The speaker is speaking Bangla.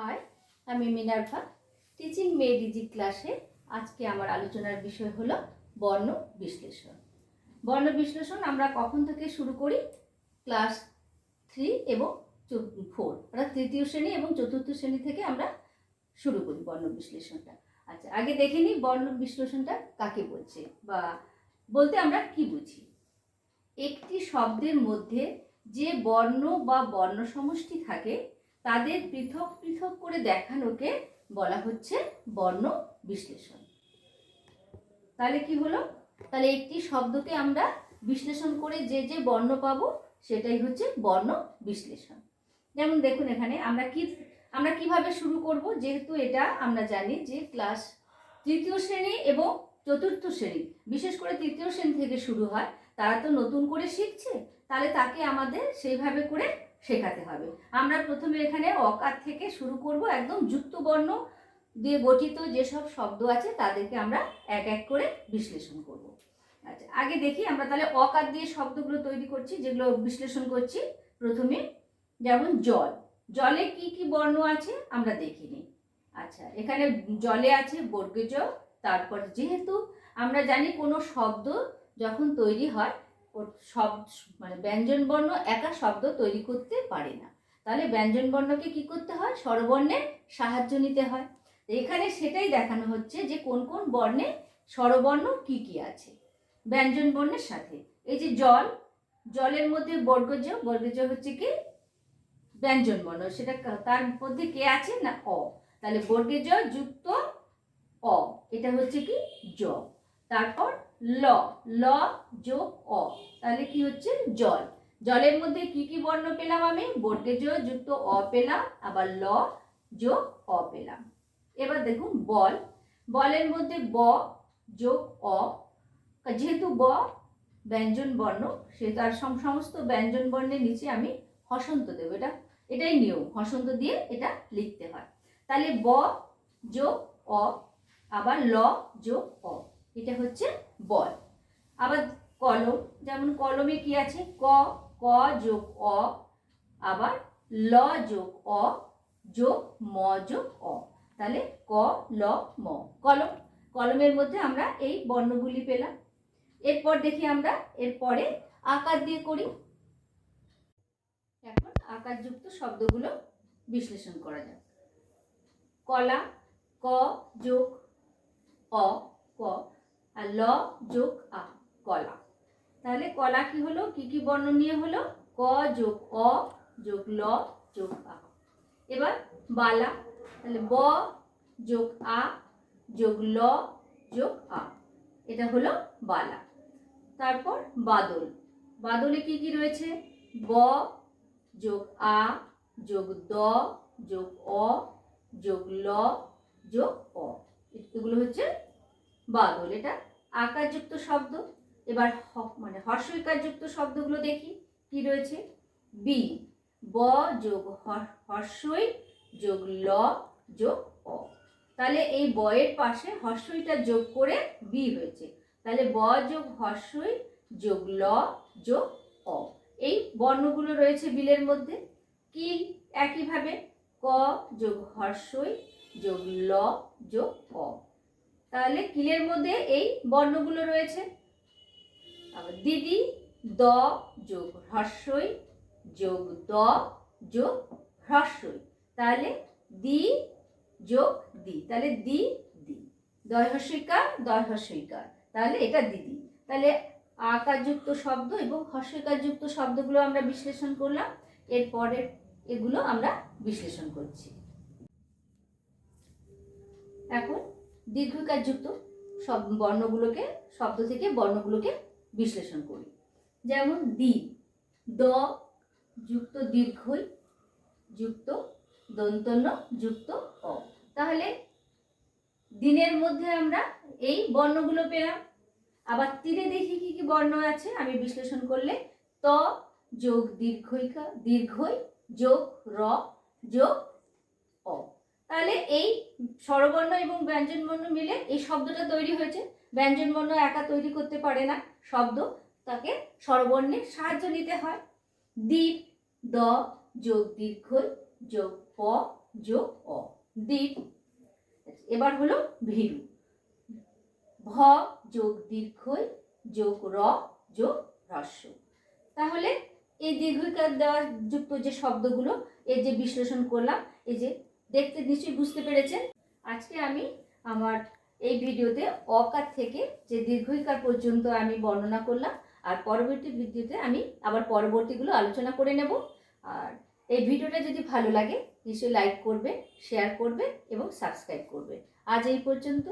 হাই আমি মিনার্ভা। টিচিং মেডিজি ক্লাসে আজকে আমার আলোচনার বিষয় হলো বর্ণ বিশ্লেষণ। বর্ণ বিশ্লেষণ আমরা কখন থেকে শুরু করি? ক্লাস থ্রি এবং ফোর অর্থাৎ তৃতীয় শ্রেণি এবং চতুর্থ শ্রেণি থেকে আমরা শুরু করি বর্ণ বিশ্লেষণটা। আচ্ছা আগে দেখে নিই বর্ণ বিশ্লেষণটা কাকে বলছে বা বলতে আমরা কি বুঝি? একটি শব্দের মধ্যে যে বর্ণ বা বর্ণ সমষ্টি থাকে তাদের পৃথক পৃথক করে দেখানোকে বলা হচ্ছে বর্ণ বিশ্লেষণ। তাহলে কি হলো? তাহলে একটি শব্দকে আমরা বিশ্লেষণ করে যে যে বর্ণ পাবো, সেটাই হচ্ছে বর্ণ বিশ্লেষণ। যেমন দেখুন এখানে আমরা কি, আমরা কীভাবে শুরু করব? যেহেতু এটা আমরা জানি যে ক্লাস তৃতীয় শ্রেণি এবং চতুর্থ শ্রেণি, বিশেষ করে তৃতীয় শ্রেণি থেকে শুরু হয়, তারা তো নতুন করে শিখছে, তাহলে তাকে আমাদের সেইভাবে করে শেখাতে হবে। আমরা প্রথমে এখানে অকার থেকে শুরু করব, একদম যুক্ত বর্ণ দিয়ে গঠিত যেসব শব্দ আছে, তাদেরকে আমরা এক এক করে বিশ্লেষণ করব। আচ্ছা আগে দেখি আমরা তাহলে অকার দিয়ে শব্দগুলো তৈরি করছি, যেগুলো বিশ্লেষণ করছি। প্রথমে যেমন জল। জলে কি কি বর্ণ আছে আমরা দেখিনি। আচ্ছা এখানে জলে আছে বর্গজ, তারপর যেহেতু আমরা জানি কোনো শব্দ যখন তৈরি হয় সব মানে ব্যঞ্জন বর্ণ একা শব্দ তৈরি করতে পারে না। তাহলে ব্যঞ্জন বর্ণকে কি করতে হয়? স্বরবর্ণের সাহায্য নিতে হয়। এখানে সেটাই দেখানো হচ্ছে যে কোন কোন বর্ণে স্বরবর্ণ কি কি আছে। ব্যঞ্জন বর্ণের সাথে। এই যে জল, জলের মধ্যে বর্গজ বর্গজ হচ্ছে কি? ব্যঞ্জন বর্ণ। সেটা তার মধ্যে কে আছে না অ? তাহলে বর্গেজ যুক্ত অ। এটা হচ্ছে কি জ। তারপর ল ল যোগ অ। তাহলে কি হচ্ছে? জল। জলের মধ্যে কি কি বর্ণ পেলাম আমি? বর্গেজ, যুক্ত, অ পেলাম, আবার ল যোগ অ পেলাম। এবার দেখুন, বল। বলের মধ্যে ব, যোগ, অ। যেহেতু ব, ব্যঞ্জন বর্ণ, সে তার সমস্ত ব্যঞ্জন বর্ণের নিচে আমি হসন্ত দেবো। এটা এটাই নিয়ম। হসন্ত দিয়ে এটা লিখতে হয়। তাহলে ব, যোগ, অ, আবার ল, যোগ, অ। এটা হচ্ছে বল। আবার কলম, যেমন কলমে কি আছে? ক ক যোগ অ, আবার ল যোগ অ যোগ ম যোগ অ। তাহলে ক, ল, ম। কলম, কলমের মধ্যে আমরা এই বর্ণগুলি পেলাম। এরপর দেখি আমরা এরপরে আকার দিয়ে করি। এখন আকারযুক্ত শব্দগুলো বিশ্লেষণ করা যাক। কলা, ক যোগ, অ, ক। আর ল যোগ আ, কলা। তাহলে কলা কি হলো? কি কি বর্ণ নিয়ে হলো? ক যোগ অ যোগ ল যোগ আ। এবার বালা, তাহলে ব যোগ আ যোগ ল যোগ আ। এটা হলো বালা। তারপর বাদল। বাদলে কি কি রয়েছে? ব যোগ আ যোগ দ যোগ অ যোগ ল যোগ অ। এগুলো হচ্ছে বাদল, এটা আকারযুক্ত শব্দ। এবার হ মানে হর্ষইকারযুক্ত শব্দগুলো দেখি, কি রয়েছে? বি ব যোগ হর্ষই যোগ ল যোগ অ। তাহলে এই বয়ের পাশে হর্ষইটা যোগ করে বি হয়েছে। তাহলে ব যোগ হর্ষই যোগ ল যোগ অ। এই বর্ণগুলো রয়েছে বিলের মধ্যে। কি একইভাবে? ক যোগ হর্ষই যোগ ল যোগ অ। তাহলে কিলের মধ্যে এই বর্ণগুলো রয়েছে। দিদি, দ, যোগ হ্রস্বই, যোগ দ, যোগ হ্রস্বই। তাহলে দি, যোগ দি। তাহলে দি দি। দয় হস্যিকার দয় হস্যিকার তাহলে এটা দিদি। তাহলে আকারযুক্ত শব্দ এবং হস্যকারযুক্ত শব্দগুলো আমরা বিশ্লেষণ করলাম। এরপরে এগুলো আমরা বিশ্লেষণ করছি। এখন দীর্ঘকারযুক্ত সব বর্ণগুলোকে, শব্দ থেকে বর্ণগুলোকে বিশ্লেষণ করি। যেমন দি, দ যুক্ত দীর্ঘই, যুক্ত দন্তন্য, যুক্ত অ। তাহলে দিনের মধ্যে আমরা এই বর্ণগুলো পেলাম। আবার তীরে দেখি কি কি বর্ণ আছে, আমি বিশ্লেষণ করলে ত যোগ দীর্ঘইকা, দীর্ঘই যোগ র যোগ অ। তাহলে এই স্বরবর্ণ এবং ব্যঞ্জন বর্ণ মিলে এই শব্দটা তৈরি হয়েছে। ব্যঞ্জন বর্ণ একা তৈরি করতে পারে না, শব্দ তাকে স্বরবর্ণের সাহায্য নিতে হয়। দ্বীপ, দ, যোগ দীর্ঘ, যোগ প, যোগ অ। দ্বীপ, এবার হলো ভীরু। ভ, যোগ দীর্ঘই যোগ র, যোগ হ্রস্ব। তাহলে এই দীর্ঘিকার দেওয়া যুক্ত যে শব্দগুলো, এর যে বিশ্লেষণ করলাম, এই যে দেখতে নিশ্চয়ই বুঝতে পেরেছেন। আজকে আমি আমার এই ভিডিওতে অকার থেকে যে দীর্ঘইকার পর্যন্ত আমি বর্ণনা করলাম, আর পরবর্তী ভিডিওতে আমি আবার পরবর্তীগুলো আলোচনা করে নেব। আর এই ভিডিওটা যদি ভালো লাগে, নিশ্চয়ই লাইক করবে শেয়ার করবে এবং সাবস্ক্রাইব করবে আজ এই পর্যন্ত।